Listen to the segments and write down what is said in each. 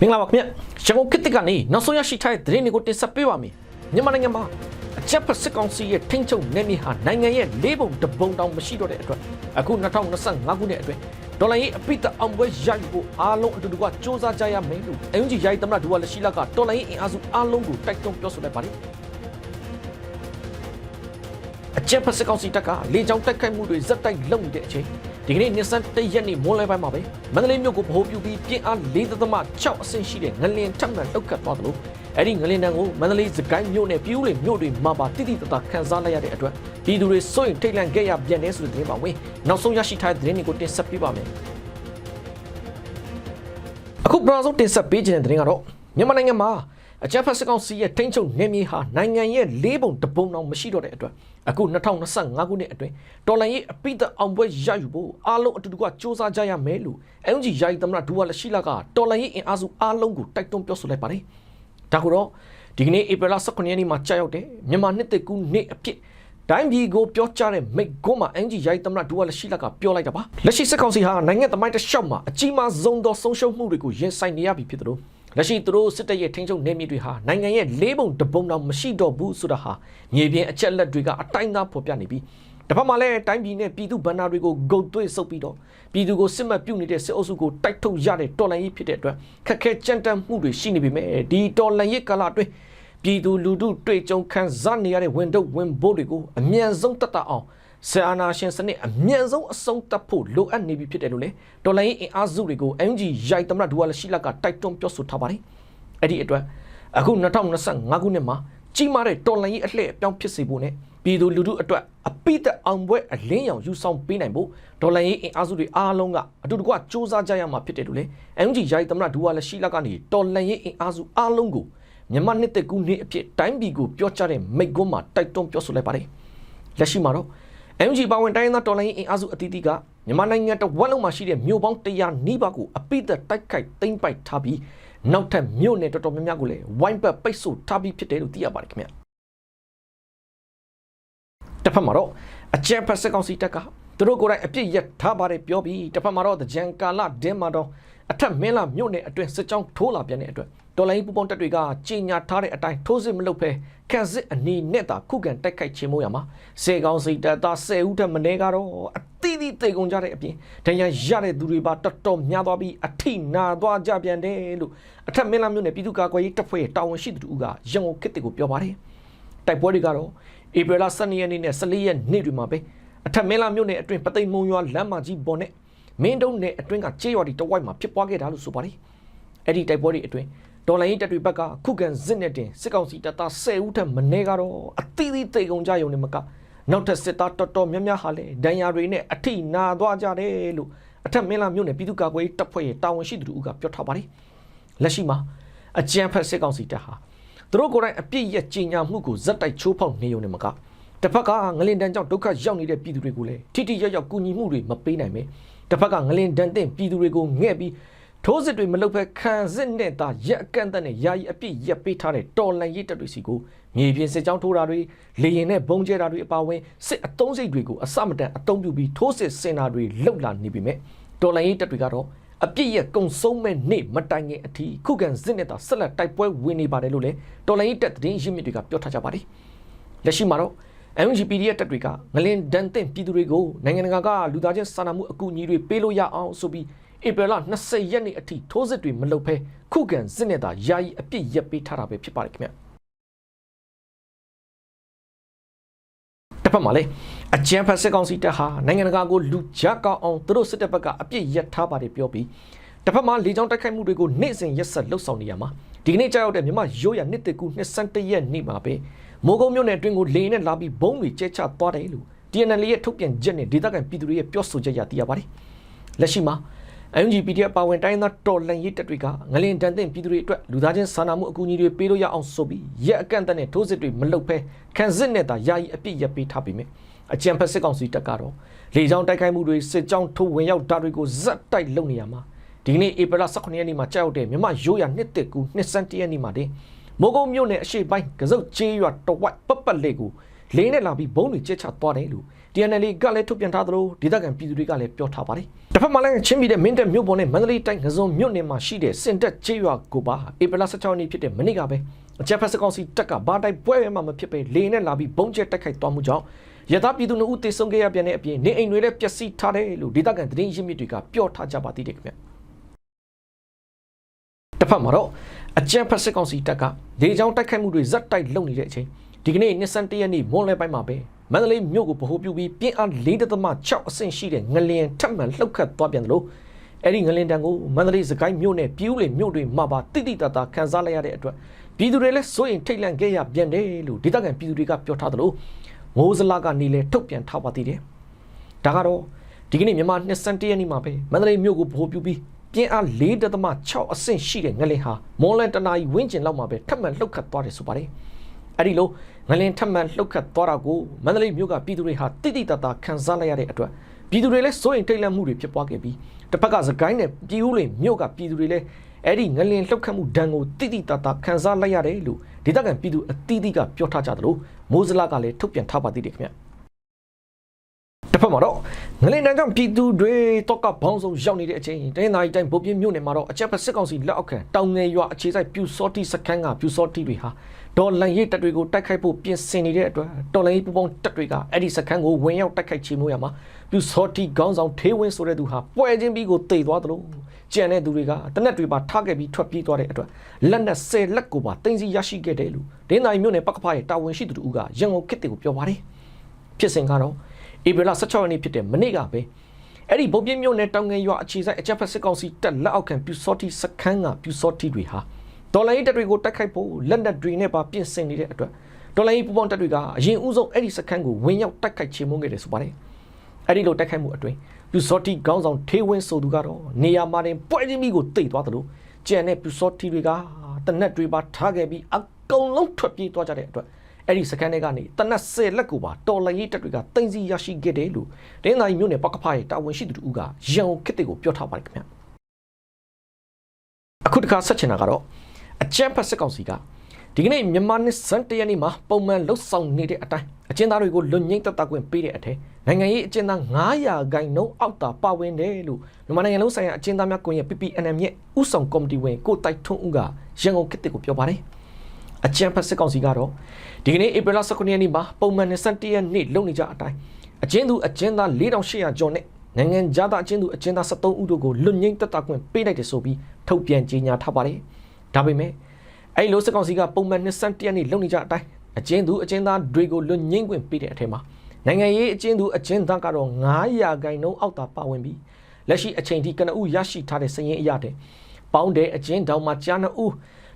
မင်္ဂလာပါခင်ဗျရန်ကုန်ခေတ်သစ်ကနေနောက်ဆုံးရရှိထားတဲ့သတင်းတွေကိုတင်ဆက်ပေးပါမယ်မြန်မာနိုင်ငံမှာအကြက်ဖက်စစ်ကောင်စီရဲ့ထိန်းချုပ်နယ်မြေဟာနိုင်ငံရဲ့လေးပုံတစ်ပုံတောင်မရှိတော့တဲ့အတွက်အခု2025ခုနှစ်အတွင်းဒေါ်လာရေးအပိတအောင်ပွဲရယူဖို့အားလုံးအတူတူကစ조사ကြရမယ်လို့အင်ဂျီရိုက်သမရဒူဝါလက်ရှိလကဒေါ်လာရေးအင်အားစုအားလုံးကိုတိုက်တွန်းပြောဆိုလိုက်ပါတယ်အကြက်ဖက်စစ်ကောင်စီတပ်ကလေကြောင်းတိုက်ခိုက်မှုတွေဇက်တိုက်လုပ်နေတဲ့အချိန် ဒီကနေ့နှစ်ဆန်းတရက်နေ့မွန်းလွဲပိုင်းမှာပဲမန္တလေးမြို့ကိုဗဟိုပြုပြီးပြင်းအား4.6အဆင့်ရှိတဲ့ငလင်ထပ်မံလှုပ်ခတ်သွားသလိုအဲ့ဒီငလင်တန်းကိုမန္တလေးစကိုင်းမြို့နဲ့ပြည်ဦးလွင်မြို့တွေမှာပါတိတိတတ်တာခန်းစားလိုက်ရတဲ့အတွက်ပြည်သူတွေစိုးရင်ထိတ်လန့်ခဲ့ရပြန်တဲ့ဆိုတဲ့သတင်းပါဝင်နောက်ဆုံးရရှိထားတဲ့သတင်းတွေကိုတင်ဆက်ပေးပါမယ်အခုပထမဆုံးတင်ဆက်ပေးခြင်းတဲ့သတင်းကတော့မြန်မာနိုင်ငံမှာ အကြမ်းဖက်စစ်ကောင်စီရဲ့ထိန်းချုပ်နေမြေဟာနိုင်ငံရဲ့လေးပုံတစ်ပုံတောင်မရှိတော့တဲ့အတွက်အခု2025ခုနှစ်အတွင်းဒေါ်လာရေးအပိသက်အောင်ပွဲရယူဖို့အားလုံးအတူတူကစ조사ကြရမယ်လို့ LNG ယာယီသမရဒူဝါလက်ရှိလာကဒေါ်လာရေးအင်အားစုအားလုံးကိုတိုက်တွန်းပြောဆိုလိုက်ပါတယ်။ဒါကိုတော့ဒီကနေ့ဧပြီလ18ရက်နေ့မှာကြာရောက်တဲ့မြန်မာနှစ်သက်ကူးနေ့အဖြစ်တိုင်းပြည်ကိုပြောကြားတဲ့မိတ်ကွန်းမှာအင်ဂျီရိုက်သမရဒူဝါလက်ရှိလက်ကပြောလိုက်တာပါလက်ရှိစစ်ကောင်စီဟာနိုင်ငံသမိုင်းတစ်လျှောက်မှာအကြီးမားဆုံးသောဆုံးရှုံးမှုတွေကိုရင်ဆိုင်နေရပြီဖြစ်တယ်လို့ လက်ရှိသူတို့စစ်တပ်ရဲ့ထိန်းချုပ်နေမြေတွေဟာနိုင်ငံရဲ့လေးပုံတစ်ပုံတောင်မရှိတော့ဘူးဆိုတာဟာမြေပြင်အချက်လက်တွေကအတိုင်းသားဖော်ပြနေပြီးတစ်ဖက်မှာလည်းတိုင်းပြည်နဲ့ပြည်သူဗန္နာတွေကိုဂုတ်သွေးဆုပ်ပြီးတော့ပြည်သူကိုစစ်မှတ်ပြုတ်နေတဲ့စစ်အုပ်စုကိုတိုက်ထုတ်ရတဲ့တော်လှန်ရေးဖြစ်တဲ့အတွက်ခက်ခဲကြမ်းတမ်းမှုတွေရှိနေပေမဲ့ဒီတော်လှန်ရေးကာလအတွင်းပြည်သူလူထုတွေ့ကြုံခံစားနေရတဲ့ဝန်ထုတ်ဝန်ဘိုးတွေကိုအမြန်ဆုံးတတ်တတ်အောင် ဆာနာရှင်စနစ်အမြန်ဆုံးအဆုံးသတ်ဖို့လိုအပ်နေပြီဖြစ်တယ်လို့လေတော်လိုင်းအင်အားစုတွေကို MG ရိုက်သမရဒူဝါလရှိလကတိုက်တွန်းပြောဆိုထားပါတယ်အဲ့ဒီအတွက်အခု2025ခုနှစ်မှာကြီးမားတဲ့တော်လိုင်းအလှည့်အပြောင်းဖြစ်စေဖို့နဲ့ပြည်သူလူထုအတွက်အပိသက်အောင်ပွဲအလင်းရောင်ယူဆောင်ပေးနိုင်ဖို့ဒေါ်လာရေးအင်အားစုတွေအားလုံးကအတူတကွစ조사ကြရမှာဖြစ်တယ်လို့လေ MG ရိုက်သမရဒူဝါလရှိလကနေတော်လိုင်းရေးအင်အားစုအားလုံးကိုမြန်မာနှစ်သက်ကူးနှစ်အဖြစ်တိုင်းပြည်ကိုပြောကြားတဲ့မိတ်ကွန်းမှာတိုက်တွန်းပြောဆိုလိုက်ပါတယ်လက်ရှိမှာတော့ MG ပါဝင်တိုင်းသားတော်လိုင်းအင်အားစုအသီးသီးကမြန်မာနိုင်ငံတဝက်လုံးမှာရှိတဲ့မြို့ပေါင်း100နီးပါးကိုအပိသက်တိုက်ခိုက်သိမ်းပိုက်ထားပြီးနောက်ထပ်မြို့နယ်တော်တော်များများကိုလည်းဝိုင်းပတ်ပိတ်ဆို့ထားပြီးဖြစ်တယ်လို့သိရပါတယ်ခင်ဗျတစ်ဖက်မှာတော့အကြံဖက်စစ်ကောင်စီတပ်ကသူတို့ကိုယ်တိုင်အပြစ်ရထားပါတယ်ပြောပြီးတစ်ဖက်မှာတော့တကြံကာလဒင်းမှာတော့အထက်မင်းလာမြို့နယ်အတွင်းစစ်ကြောင်းထိုးလာပြန်တဲ့အတွက် တော်လိုင်းပူပေါင်းတပ်တွေကကြီးညာထားတဲ့အတိုင်းထိုးစစ်မလုပ်ဘဲခန့်စစ်အနီနဲ့တာခုခံတိုက်ခိုက်ခြင်းမို့ရမှာစေကောင်စီတပ်သား10ဦးထက်မနည်းကတော့အသီးသီးတေကုန်ကြတဲ့အပြင်ဒဏ်ရာရတဲ့သူတွေပါတော်တော်များသွားပြီးအထိနာသွားကြပြန်တယ်လို့အထက်မင်းလာမြို့နယ်ပြည်သူ့ကာကွယ်ရေးတပ်ဖွဲ့တာဝန်ရှိသူတို့ကရန်ကုန်ခေတ်တွေကိုပြောပါတယ်တိုက်ပွဲတွေကတော့ဧပြီလ12ရက်နေ့နဲ့14ရက်နေ့တွေမှာပဲအထက်မင်းလာမြို့နယ်အတွင်းပသိမ်မုံရွာလမ်းမကြီးပေါ်နဲ့မင်းတုံးနယ်အတွင်းကကြေးရွာတွေတဝိုက်မှာဖြစ်ပွားခဲ့တာလို့ဆိုပါတယ်အဲ့ဒီတိုက်ပွဲတွေအတွင်း ဒေါ်လာရေးတပ်တွေဘက်ကခုခံစစ်နဲ့တင်စစ်ကောင်စီတပ်သား10ဦးထက်မနည်းကတော့အသီးသီးတေကုန်ကြရုံနဲ့မကနောက်ထပ်စစ်သားတော်တော်များများဟာလည်းဒဏ်ရာတွေနဲ့အထိနာသွားကြတယ်လို့အထက်မင်းလာမြို့နယ်ပြည်သူ့ကာကွယ်ရေးတပ်ဖွဲ့ရဲ့တာဝန်ရှိသူတို့ကပြောထားပါတယ်လက်ရှိမှာအကြံဖက်စစ်ကောင်စီတပ်ဟာသူတို့ကိုယ်တိုင်အပြစ်ရကြီးညာမှုကိုဇက်တိုက်ချိုးဖောက်နေုံနဲ့မကတစ်ဖက်ကငလင်တန်းကြောင့်ဒုက္ခရောက်နေတဲ့ပြည်သူတွေကိုလည်းထိထိရောက်ရောက်ကူညီမှုတွေမပေးနိုင်ပဲတစ်ဖက်ကငလင်တန်းတဲ့ပြည်သူတွေကိုငဲ့ပြီး ထိုးစစ်တွေမလုပ်ဘဲခံစစ်နဲ့သာရက်အကန့်အသတ်နဲ့ယာယီအပြစ်ရက်ပေးထားတဲ့တော်လန်ရေးတပ်တွေစီကိုမြေပြင်စစ်ကြောင်းထိုးတာတွေလေရင်နဲ့ဘုံကျဲတာတွေအပါအဝင်စစ်အုံစိတ်တွေကိုအစမတန်အုံပြုပြီးထိုးစစ်စင်တာတွေလှုပ်လာနေပြီမဲ့တော်လန်ရေးတပ်တွေကတော့အပြစ်ရဲ့ကုံဆုံးမဲ့နေ့မတိုင်ခင်အထိခုခံစစ်နဲ့သာဆက်လက်တိုက်ပွဲဝင်နေပါတယ်လို့လည်းတော်လန်ရေးတပ်သတင်းရင်းမြစ်တွေကပြောထားကြပါတယ်လက်ရှိမှာတော့ MGPD ရဲ့တပ်တွေကငလင်ဒန်တင်ပြည်သူတွေကိုနိုင်ငံတကာကလူသားချင်းစာနာမှုအကူအညီတွေပေးလို့ရအောင်ဆိုပြီး ဧပြီလ20ရက်နေ့အထိထိုးစစ်တွေမလုပ်ဘဲခုခံစစ်နဲ့သာယာယီအပြစ်ရက်ပေးထားတာပဲဖြစ်ပါတယ်ခင်ဗျတစ်ဖက်မှာလည်းအကြံဖက်စစ်ကောင်စီတပ်ဟာနိုင်ငံတကာကိုလူကြားကောင်းအောင်သူတို့စစ်တပ်ဘက်ကအပြစ်ရက်ထားပါတယ်ပြောပြီးတစ်ဖက်မှာလေကြောင်းတိုက်ခိုက်မှုတွေကိုနေ့စဉ်ရက်ဆက်လှုပ်ဆောင်နေရမှာဒီကနေ့ကြောက်တဲ့မြန်မာရိုးရနှစ်တကူနှစ်စန်းတရက်နေ့မှာပဲမိုးကုံမြို့နယ်အတွင်းကိုလေနဲ့လာပြီးဘုံတွေကျဲချသွားတယ်လို့ TNL ရဲ့ထုတ်ပြန်ချက်နဲ့ဒေသခံပြည်သူတွေရဲ့ပြောဆိုချက်ရသိရပါတယ်လက်ရှိမှာ MGPDF ပါဝင်တိုင်းသားတော်လှန်ရေးတပ်တွေကငလင်တန်တဲ့ပြည်သူတွေအတွက်လူသားချင်းစာနာမှုအကူအညီတွေပေးလို့ရအောင်ဆိုပြီးရက်အကန့်အသတ်နဲ့ထိုးစစ်တွေမလုပ်ဘဲခံစစ်နဲ့သာယာယီအပြစ်ရပ်ပေးထားပြီးမြဲအကြံဖက်စစ်ကောင်စီတပ်ကတော့လေကြောင်းတိုက်ခိုက်မှုတွေစစ်ကြောင်းထိုးဝင်ရောက်တာတွေကိုဇက်တိုက်လုပ်နေရမှာဒီကနေ့ဧပြီလ18ရက်နေ့မှာကြောက်တဲ့မြမရိုးရနှစ်တက်ကူနှစ်စန်းတရက်နေ့မှာတင်မိုးကုံမြို့နယ်အရှိပိုင်းကစုတ်ချေးရွာတဝက်ပတ်ပတ်လေးကို လေးနဲ့လာပြီးဘုံတွေကျက်ချသွားတယ်လို့ TNL ကလည်းထုတ်ပြန်ထားသလိုဒေသခံပြည်သူတွေကလည်းပြောထားပါတယ်တစ်ဖက်မှာလည်းချင်းပြည်တဲ့မင်းတပ်မြို့ပေါ်နဲ့မန္တလေးတိုင်းငစုံမြို့နယ်မှာရှိတဲ့စင်တက်ကျေးရွာကိုပါဧပြီလ16ရက်နေ့ဖြစ်တဲ့မနေ့ကပဲအကြက်ဖက်စကောင်စီတက်ကဘာတိုက်ပွဲမှမဖြစ်ပဲလေးနဲ့လာပြီးဘုံကျက်တိုက်ခိုက်သွားမှုကြောင့်ရသပြည်သူတို့ဦးတေဆုံးခဲ့ရပြန်တဲ့အပြင်နေအိမ်တွေလည်းပျက်စီးထားတယ်လို့ဒေသခံသတင်းရင်းမြစ်တွေကပြောထားကြပါသေးတယ်ခင်ဗျတစ်ဖက်မှာတော့အကြံဖက်စစ်ကောင်စီတပ်ကလေကြောင်းတိုက်ခိုက်မှုတွေဇက်တိုက်လုပ်နေတဲ့အချိန် ဒီကနေ့နှစ်စန်တရက်နေ့မွန်းလဲပိုင်းမှာပဲမန္တလေးမြို့ကိုဗဟိုပြုပြီးပြင်းအား4.6အဆင့်ရှိတဲ့ငလျင်ထပ်မံလှုပ်ခတ်သွားပြန်တယ်လို့အဲ့ဒီငလျင်တန်ကိုမန္တလေးစကိုင်းမြို့နဲ့ပြူးလေမြို့တွေမှာပါတိတိတတ်တာခန်းစားလိုက်ရတဲ့အတွက်ပြည်သူတွေလည်းစိုးရင်ထိတ်လန့်ခဲ့ရပြန်တယ်လို့ဒေသခံပြည်သူတွေကပြောထားသလိုမိုးစလာကနေလည်းထုတ်ပြန်ထားပါသေးတယ်ဒါကတော့ဒီကနေ့မြန်မာနှစ်စန်တရက်နေ့မှာပဲမန္တလေးမြို့ကိုဗဟိုပြုပြီးပြင်းအား4.6အဆင့်ရှိတဲ့ငလင်ဟာမွန်လန်တနာရီဝင်းကျင်လောက်မှာပဲထပ်မံလှုပ်ခတ်သွားတယ်ဆိုပါတယ်။အဲ့ဒီလို ငလင်ထပ်မံလှုပ်ခတ်သွားတာကိုမန္တလေးမြို့ကပြည်သူတွေဟာတိတိတတ်တာခံစားလိုက်ရတဲ့အတွက်ပြည်သူတွေလည်းစိုးရိမ်ထိတ်လန့်မှုတွေဖြစ်ပွားခဲ့ပြီးတစ်ဖက်ကစကိုင်းနဲ့ပြည်ဦးလင်မြို့ကပြည်သူတွေလည်းအဲ့ဒီငလင်လှုပ်ခတ်မှုဒဏ်ကိုတိတိတတ်တာခံစားလိုက်ရတယ်လို့ဒေသခံပြည်သူအသီးသီးကပြောထားကြသလိုမိုးစလာကလည်းထုတ်ပြန်ထားပါသေးတယ်ခင်ဗျ။တစ်ဖက်မှာတော့ငလင်တန်းကြောင့်ပြည်သူတွေတော့ကဘောင်းဆုံးရောက်နေတဲ့အချိန်တိုင်းသားတိုင်းဗိုလ်ပြင်းမြို့နယ်မှာတော့အကြက်ဖက်စစ်ကောင်စီလက်အောက်ခံတောင်ငယ်ရွာအခြေစိုက်ပြူစောတိစခန်းကပြူစောတိတွေဟာ ဒေါ်လန်ရေးတပ်တွေကိုတိုက်ခိုက်ဖို့ပြင်ဆင်နေတဲ့အတွက်ဒေါ်လန်ရေးပူပေါင်းတပ်တွေကအဲ့ဒီစခန်းကိုဝင်ရောက်တိုက်ခိုက်ချေမှုရမှာပြူစောတိခေါင်းဆောင်ထေးဝင်းဆိုတဲ့သူဟာပွဲချင်းပြီးကိုတိတ်သွားသလိုကြံတဲ့သူတွေကတနက်တွေပါထားခဲ့ပြီးထွက်ပြေးသွားတဲ့အတွက်လက်နက်ဆယ်လက်ကိုပါတင်စီရရှိခဲ့တယ်လို့ဒင်းသားမြို့နယ်ပကဖရဲ့တာဝန်ရှိသူတို့ကရန်ကုန်ခေတ်တွေကိုပြောပါတယ်ဖြစ်စဉ်ကတော့ဧပြီလ16ရက်နေ့ဖြစ်တဲ့မနေ့ကပဲအဲ့ဒီဗုံပြင်းမြို့နယ်တောင်ငယ်ရွာအခြေစိုက်အကြက်ဖက်စစ်ကောင်စီတပ်လက်အောက်ခံပြူစောတိစခန်းကပြူစောတိတွေဟာ ဒေါ်လာရေးတပ်တွေကိုတိုက်ခိုက်ဖို့လက်နက်တွေနဲ့ပါပြင်ဆင်နေတဲ့အတွက်ဒေါ်လာရေးပူပေါင်းတပ်တွေကအရင်ဦးဆုံးအဲ့ဒီစခန်းကိုဝင်ရောက်တိုက်ခိုက်ချေမှုန်းခဲ့တယ်ဆိုပါတယ်အဲ့ဒီလိုတိုက်ခိုက်မှုအတွင်းပြူစောတိခေါင်းဆောင်ထေးဝင်းဆိုသူကတော့နေရာမှာတင်ပွဲချင်းမိကိုတိတ်သွားတယ်လို့ကြံတဲ့ပြူစောတိတွေကတနက်တွေပါထားခဲ့ပြီးအကုန်လုံးထွက်ပြေးသွားကြတဲ့အတွက်အဲ့ဒီစကန်တွေကနေတနက်ဆယ်လက်ကိုပါတော်လရေးတက်တွေကတင်စီရရှိခဲ့တယ်လို့ဒင်းသာကြီးမြို့နယ်ပကဖရဲ့တာဝန်ရှိသူတို့ကရန်ကုန်ခေတ်တွေကိုပြောထားပါတယ်ခင်ဗျအခုတခါဆက်ချင်တာကတော့ အကြံဖတ်စစ်ကောင်စီကဒီကနေ့မြန်မာနှစ်စံတရနေ့မှာပုံမှန်လှုပ်ဆောင်နေတဲ့အတိုင်းအကျဉ်းသားတွေကိုလွတ်ငင်းတက်တာခွင့်ပေးတဲ့အထက်နိုင်ငံရေးအကျဉ်းသား900ဂိုင်နှုန်းအောက်တာပါဝင်တယ်လို့မြန်မာနိုင်ငံလုံးဆိုင်ရာအကျဉ်းသားများကွန်ရက် PPNM ရဲ့ဥဆောင်ကော်မတီဝင်ကိုတိုက်ထွန်းဦးကရန်ကုန်ခေတ်တွေကိုပြောပါတယ်အကြံဖတ်စစ်ကောင်စီကတော့ဒီကနေ့ဧပြီလ19ရက်နေ့မှာပုံမှန်21ရက်နေ့လုပ်နေကြအတိုင်းအကျဉ်းသူအကျဉ်းသား4800ကျော်နဲ့နိုင်ငံသားအကျဉ်းသူအကျဉ်းသား73ဦးတို့ကိုလွတ်ငင်းတက်တာခွင့်ပေးလိုက်တယ်ဆိုပြီးထုတ်ပြန်ကြေညာထားပါတယ် ဒါပေမဲ့အဲ့လိုစစ်ကောင်စီကပုံမှန်21ရက်နေ့လုပ်နေကြအတိုင်းအကျဉ်းသူအကျဉ်းသားတွေကိုလွတ်ငင်းခွင့်ပေးတဲ့အထက်မှာနိုင်ငံရေးအကျဉ်းသူအကျဉ်းသားကတော့900ဂိုင်နှုန်းအောက်သာပါဝင်ပြီးလက်ရှိအချိန်ထိကနဦးရရှိထားတဲ့စည်ရင်းအရတဲ့ပေါင်းတဲ့အကျဉ်းတောင်မှကြားနှစ်ဦး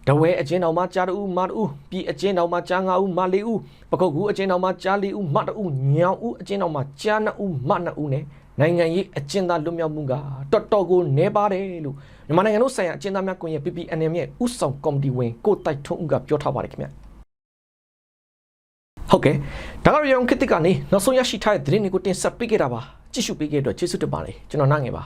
တဝဲအကျဉ်းတော်မှာကြား2ဦးမ2ဦးပြည်အကျဉ်းတော်မှာကြား5ဦးမ4ဦးပကုတ်ကူအကျဉ်းတော်မှာကြား4ဦးမ2ဦးညောင်ဦးအကျဉ်းတော်မှာကြား2ဦးမ2ဦးနဲ့ နိုင်ငံရေးအကျဉ်းသားလွတ်မြောက်မှုကတော်တော်ကိုနည်းပါတယ်လို့မြန်မာနိုင်ငံလုံးဆိုင်ရာအကျဉ်းသားများကွန်ရက် PPNM ရဲ့ဥဆောင်ကော်မတီဝင်ကိုတိုက်ထွန်းဦးကပြောထားပါတယ်ခင်ဗျဟုတ်ကဲ့ဒါကတော့ရောင်ခစ်တစ်ကနေနောက်ဆုံးရရှိထားတဲ့သတင်းတွေကိုတင်ဆက်ပေးခဲ့တာပါကြည့်ရှုပေးခဲ့တဲ့အတွက်ကျေးဇူးတင်ပါတယ်ကျွန်တော်နိုင်ငယ်ပါ